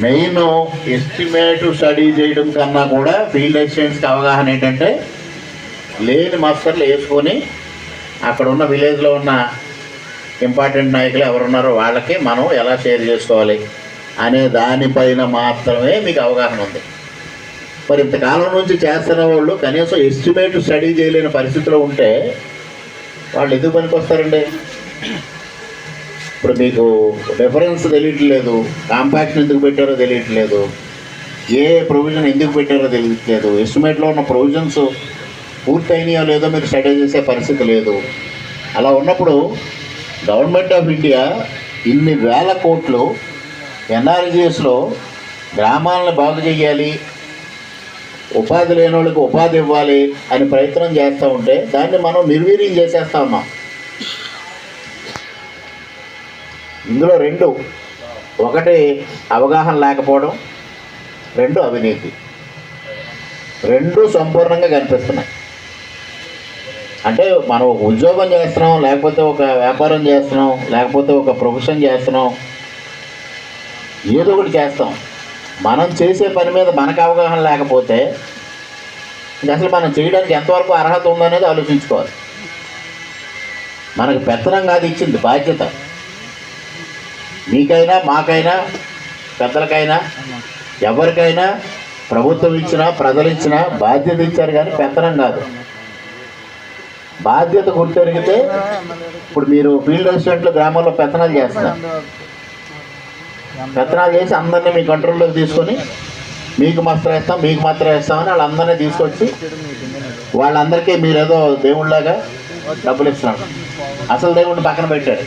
Main estimate study చేయడం కన్నా కూడా ఫీల్డ్ అసిస్టెంట్స్కి అవగాహన ఏంటంటే లేని మాస్టర్లు వేసుకొని అక్కడ ఉన్న విలేజ్లో ఉన్న ఇంపార్టెంట్ నాయకులు ఎవరున్నారో వాళ్ళకి మనం ఎలా షేర్ చేసుకోవాలి అనే దానిపైన మాత్రమే మీకు అవగాహన ఉంది. మరి ఇంతకాలం నుంచి చేస్తున్న వాళ్ళు కనీసం ఎస్టిమేట్ స్టడీ చేయలేని పరిస్థితిలో ఉంటే వాళ్ళు ఎందుకు పనికి వస్తారండి ఇప్పుడు మీకు రెఫరెన్స్ తెలియట్లేదు కాంపాక్షన్ ఎందుకు పెట్టారో తెలియట్లేదు ఏ ప్రొవిజన్ ఎందుకు పెట్టారో తెలియట్లేదు. ఎస్టిమేట్లో ఉన్న ప్రొవిజన్స్ పూర్తయినాయో లేదో మీరు స్టడీ చేసే పరిస్థితి లేదు. అలా ఉన్నప్పుడు గవర్నమెంట్ ఆఫ్ ఇండియా ఇన్ని వేల కోట్లు ఎన్ఆర్జీఎస్లో గ్రామాలను బాగు చేయాలి ఉపాధి లేని వాళ్ళకి ఉపాధి ఇవ్వాలి అని ప్రయత్నం చేస్తూ ఉంటే దాన్ని మనం నిర్వీర్యం చేసేస్తా ఉన్నాం. ఇందులో రెండు. ఒకటి అవగాహన లేకపోవడం రెండు అవినీతి. రెండు సంపూర్ణంగా కనిపిస్తున్నాయి. అంటే మనం ఒక ఉద్యోగం చేస్తున్నాం లేకపోతే ఒక వ్యాపారం చేస్తున్నాం లేకపోతే ఒక ప్రొఫెషన్ చేస్తున్నాం ఏదో ఒకటి చేస్తాం. మనం చేసే పని మీద మనకు అవగాహన లేకపోతే అసలు మనం చేయడానికి ఎంతవరకు అర్హత ఉందనేది ఆలోచించుకోవాలి. మనకు పెత్తనం కాదు ఇచ్చింది బాధ్యత. మీకైనా మాకైనా పెద్దలకైనా ఎవరికైనా ప్రభుత్వం ఇచ్చినా ప్రజలు ఇచ్చినా బాధ్యత ఇచ్చారు కానీ పెత్తనం కాదు. బాధ్యత గుర్తెరిగితే ఇప్పుడు మీరు ఫీల్డ్ అసిస్టెంట్లు గ్రామంలో పెత్తనాలు చేస్తున్నారు. పెత్తనాలు చేసి అందరినీ మీ కంట్రోల్లోకి తీసుకొని మీకు మాత్రం వేస్తాం మీకు మాత్రం వేస్తామని వాళ్ళందరినీ తీసుకొచ్చి వాళ్ళందరికీ మీరేదో దేవుళ్ళలాగా డబ్బులు ఇస్తున్నారు. అసలు దేవుడిని పక్కన పెట్టారు.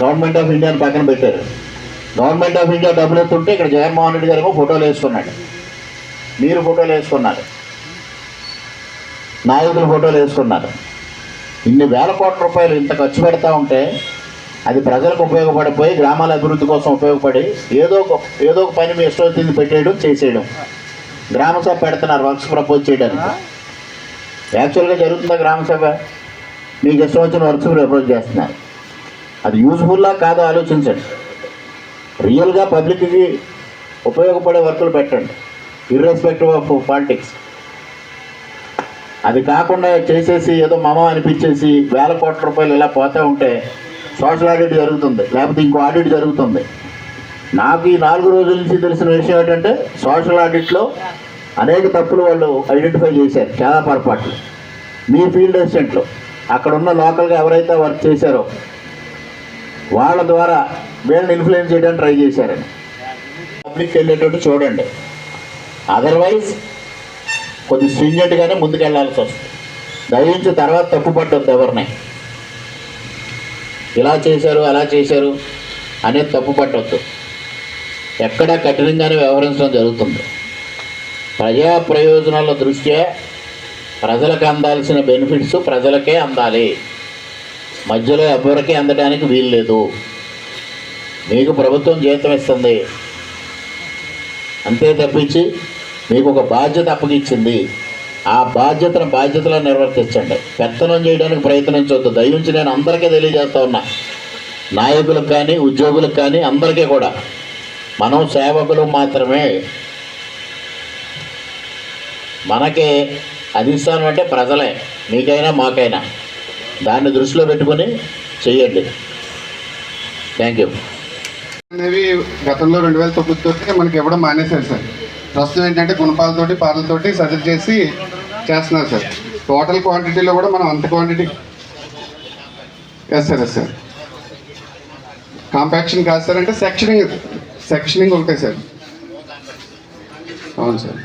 గవర్నమెంట్ ఆఫ్ ఇండియాని పక్కన పెట్టారు. గవర్నమెంట్ ఆఫ్ ఇండియా డబ్బులు ఎత్తుంటే ఇక్కడ జగన్మోహన్ రెడ్డి గారు ఫోటోలు వేసుకున్నాడు. మీరు ఫోటోలు వేసుకున్నారు. నాయకులు ఫోటోలు వేసుకున్నారు. ఇన్ని వేల కోట్ల రూపాయలు ఇంత ఖర్చు పెడతా ఉంటే అది ప్రజలకు ఉపయోగపడిపోయి గ్రామాల అభివృద్ధి కోసం ఉపయోగపడి ఏదో ఒక ఏదో ఒక పని మీ ఇష్టం పెట్టేయడం చేసేయడం. గ్రామ సభ పెడుతున్నారు వర్క్స్ ప్రపోజ్ చేయడానికి. యాక్చువల్గా జరుగుతుందా గ్రామ సభ? మీకు ఇష్టం వచ్చిన వర్క్స్ ప్రపోజ్ చేస్తున్నారు. అది యూజ్ఫుల్లా కాదో ఆలోచించండి. రియల్గా పబ్లిక్కి ఉపయోగపడే వర్కులు పెట్టండి. ఇర్రెస్పెక్టివ్ ఆఫ్ పాలిటిక్స్ అది కాకుండా చేసేసి ఏదో మమ అనిపించేసి వేల కోట్ల రూపాయలు ఇలా పోతూ ఉంటే సోషల్ ఆడిట్ జరుగుతుంది. లేకపోతే ఇంకో ఆడిట్ జరుగుతుంది. నాకు ఈ నాలుగు రోజుల నుంచి తెలిసిన విషయం ఏంటంటే సోషల్ ఆడిట్లో అనేక తప్పులు వాళ్ళు ఐడెంటిఫై చేశారు. చాలా పొరపాట్లు. మీ ఫీల్డ్ అసిస్టెంట్లు అక్కడ ఉన్న లోకల్గా ఎవరైతే వర్క్ చేశారో వాళ్ళ ద్వారా వీళ్ళని ఇన్ఫ్లుయెన్స్ చేయడానికి ట్రై చేశారని. పబ్లిక్ వెళ్ళేటట్టు చూడండి. అదర్వైజ్ కొద్ది స్ట్రింజెంట్గానే ముందుకెళ్ళాల్సి వస్తుంది. దయించి తర్వాత తప్పు పట్టొద్దు ఎవరిని. ఇలా చేశారు అలా చేశారు అనేది తప్పు పట్టొద్దు. ఎక్కడ కఠినంగానే వ్యవహరించడం జరుగుతుంది. ప్రజా ప్రయోజనాల దృష్ట్యా ప్రజలకు అందాల్సిన బెనిఫిట్స్ ప్రజలకే అందాలి. మధ్యలో ఎవరికీ అందడానికి వీలు లేదు. మీకు ప్రభుత్వం జీతం ఇస్తుంది. అంతే తప్పించి మీకు ఒక బాధ్యత అప్పగించింది. ఆ బాధ్యతను బాధ్యతలో నిర్వర్తించండి. పెత్తనం చేయడానికి ప్రయత్నించవద్దు దయించి నేను అందరికీ తెలియజేస్తా ఉన్నా. నాయకులకు కానీ ఉద్యోగులకు కానీ అందరికీ కూడా. మనం సేవకులు మాత్రమే. మనకి అధిష్టానం అంటే ప్రజలే. మీకైనా మాకైనా. దాన్ని దృష్టిలో పెట్టుకొని చెయ్యండి. థ్యాంక్ యూ అనేవి గతంలో రెండు వేల తొమ్మిదితో మనకి ఇవ్వడం మానేశారు సార్. ప్రస్తుతం ఏంటంటే గుణపాలతోటి పాలతోటి సర్జరీ చేసి చేస్తున్నారు సార్. టోటల్ క్వాంటిటీలో కూడా మనం అంత quantity yes sir yes sir compaction కాదు సార్ అంటే సెక్షనింగ్ సెక్షనింగ్ ఒకటే సార్. అవును సార్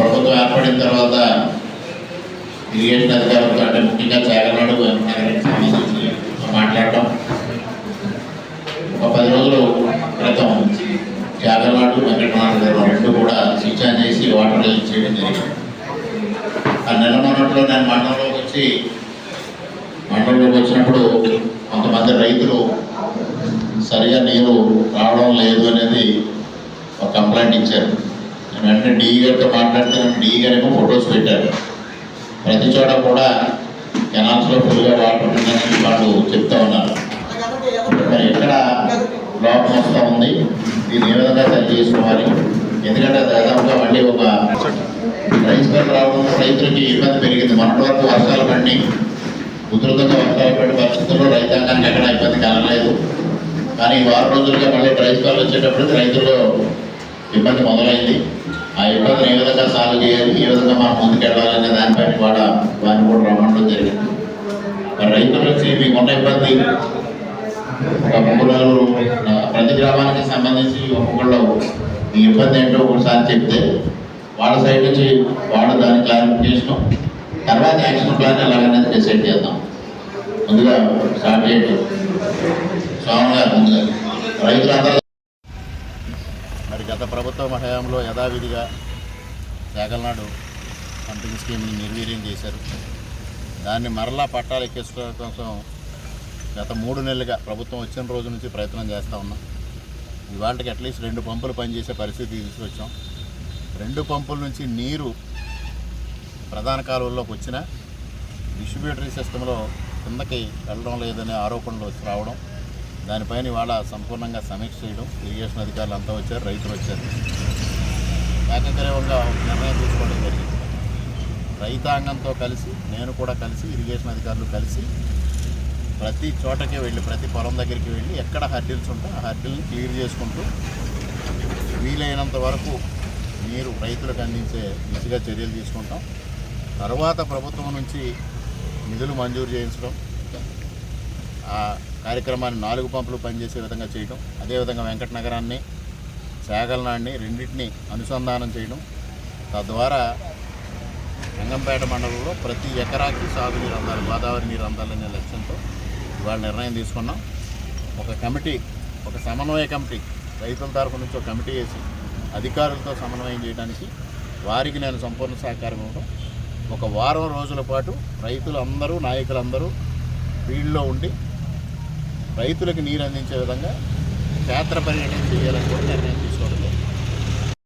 మన ప్రభుత్వం ఏర్పడిన తర్వాత ఇరిగేషన్ అధికారులతో అంటే ముఖ్యంగా చాగనాడు సంబంధించి ఒక పది రోజులు క్రితం చాగనాడు వెంకటనాథ గారు రెండు కూడా స్విచ్ ఆన్ చేసి వాటర్ రిలీజ్ చేయడం జరిగింది. ఆ నెల మొన్నట్లో నేను మండలంలోకి వచ్చి మండలంలోకి వచ్చినప్పుడు కొంతమంది రైతులు సరిగా నీరు రావడం లేదు అనేది ఒక కంప్లైంట్ ఇచ్చారు. వెంటనే డిఈ గారితో మాట్లాడితే డిఈ గారు ఫొటోస్ పెట్టారు. ప్రతి చోట కూడా కెనాల్స్లో ఫుల్గా వాటర్ ఉందని వాళ్ళు చెప్తా ఉన్నారు. మరి ఎక్కడ లోపం వస్తూ ఉంది? దీన్ని ఏ విధంగా సరి చేసుకోవాలి? ఎందుకంటే దాదాపుగా మళ్ళీ ఒక రైస్ బెల్ రావడం రైతులకి ఇబ్బంది పెరిగింది. మొన్నటి వరకు వర్షాలు పండి ఉధృతంగా వర్షాలు పడిన పరిస్థితుల్లో రైతాంగానికి ఎక్కడ ఇబ్బంది కలగలేదు. కానీ వారం రోజులుగా మళ్ళీ రైస్ బెల్ వచ్చేటప్పుడు రైతుల్లో ఇబ్బంది మొదలైంది. ఆ ఇబ్బందిని ఏ విధంగా సాల్వ్ చేయాలి ఏ విధంగా మనం ముందుకెళ్ళాలనే దానిపై కూడా వారిని కూడా రమ్మడం జరిగింది. మరి రైతుల నుంచి మీకు ఉన్న ఇబ్బంది ఒక ఒక్కొక్కరు ప్రతి గ్రామానికి సంబంధించి ఒక్కొక్కళ్ళు మీ ఇబ్బంది ఏంటో ఒకసారి చెప్తే వాళ్ళ సైడ్ నుంచి వాళ్ళు దాని క్లారిఫికేషన్ తర్వాత యాక్షన్ ప్లాన్ ఎలాగనేది డిసైడ్ చేద్దాం. ముందుగా స్టార్ట్ చేయటం స్వామి గారు ముందుగా. రైతులందరూ ప్రభుత్వ హయాంలో యథావిధిగా శాఖలనాడు పంపిణీ స్కీమ్ని నిర్వీర్యం చేశారు. దాన్ని మరలా పట్టాలు ఎక్కించడం కోసం గత మూడు నెలలుగా ప్రభుత్వం వచ్చిన రోజు నుంచి ప్రయత్నం చేస్తూ ఉన్నాం. ఇవాళకి అట్లీస్ట్ రెండు పంపులు పనిచేసే పరిస్థితి తీసుకొచ్చాం. రెండు పంపుల నుంచి నీరు ప్రధాన కాలువల్లోకి వచ్చిన డిస్ట్రిబ్యూటరీ సిస్టంలో కిందకి వెళ్ళడం లేదనే ఆరోపణలు వచ్చి రావడం దానిపైన ఇవాళ సంపూర్ణంగా సమీక్ష చేయడం ఇరిగేషన్ అధికారులు అంతా వచ్చారు రైతులు వచ్చారు. ఏకగ్రీవంగా ఒక నిర్ణయం తీసుకోవడం జరిగింది. రైతాంగంతో కలిసి నేను కూడా కలిసి ఇరిగేషన్ అధికారులు కలిసి ప్రతి చోటకి వెళ్ళి ప్రతి పొలం దగ్గరికి వెళ్ళి ఎక్కడ హర్డిల్స్ ఉంటే ఆ హర్డిల్ని క్లియర్ చేసుకుంటూ వీలైనంత వరకు నీరు రైతులకు అందించే దిశగా చర్యలు తీసుకుంటాం. తర్వాత ప్రభుత్వం నుంచి నిధులు మంజూరు చేయించడం కార్యక్రమాన్ని నాలుగు పంపులు పనిచేసే విధంగా చేయడం అదేవిధంగా వెంకట నగరాన్ని శాగలనాడిని రెండింటిని అనుసంధానం చేయడం తద్వారా రంగంపేట మండలంలో ప్రతి ఎకరాకి సాగునీరు అందాలి గోదావరి నీరు అందాలనే లక్ష్యంతో ఇవాళ నిర్ణయం తీసుకున్నాం. ఒక కమిటీ ఒక సమన్వయ కమిటీ రైతుల తరఫు నుంచి ఒక కమిటీ వేసి అధికారులతో సమన్వయం చేయడానికి వారికి నేను సంపూర్ణ సహకారం ఇవ్వడం ఒక వారం రోజుల పాటు రైతులందరూ నాయకులందరూ ఫీల్డ్లో ఉండి రైతులకు నీరు అందించే విధంగా క్షేత్ర పర్యటన చేయాలని కూడా నిర్ణయం తీసుకోవడం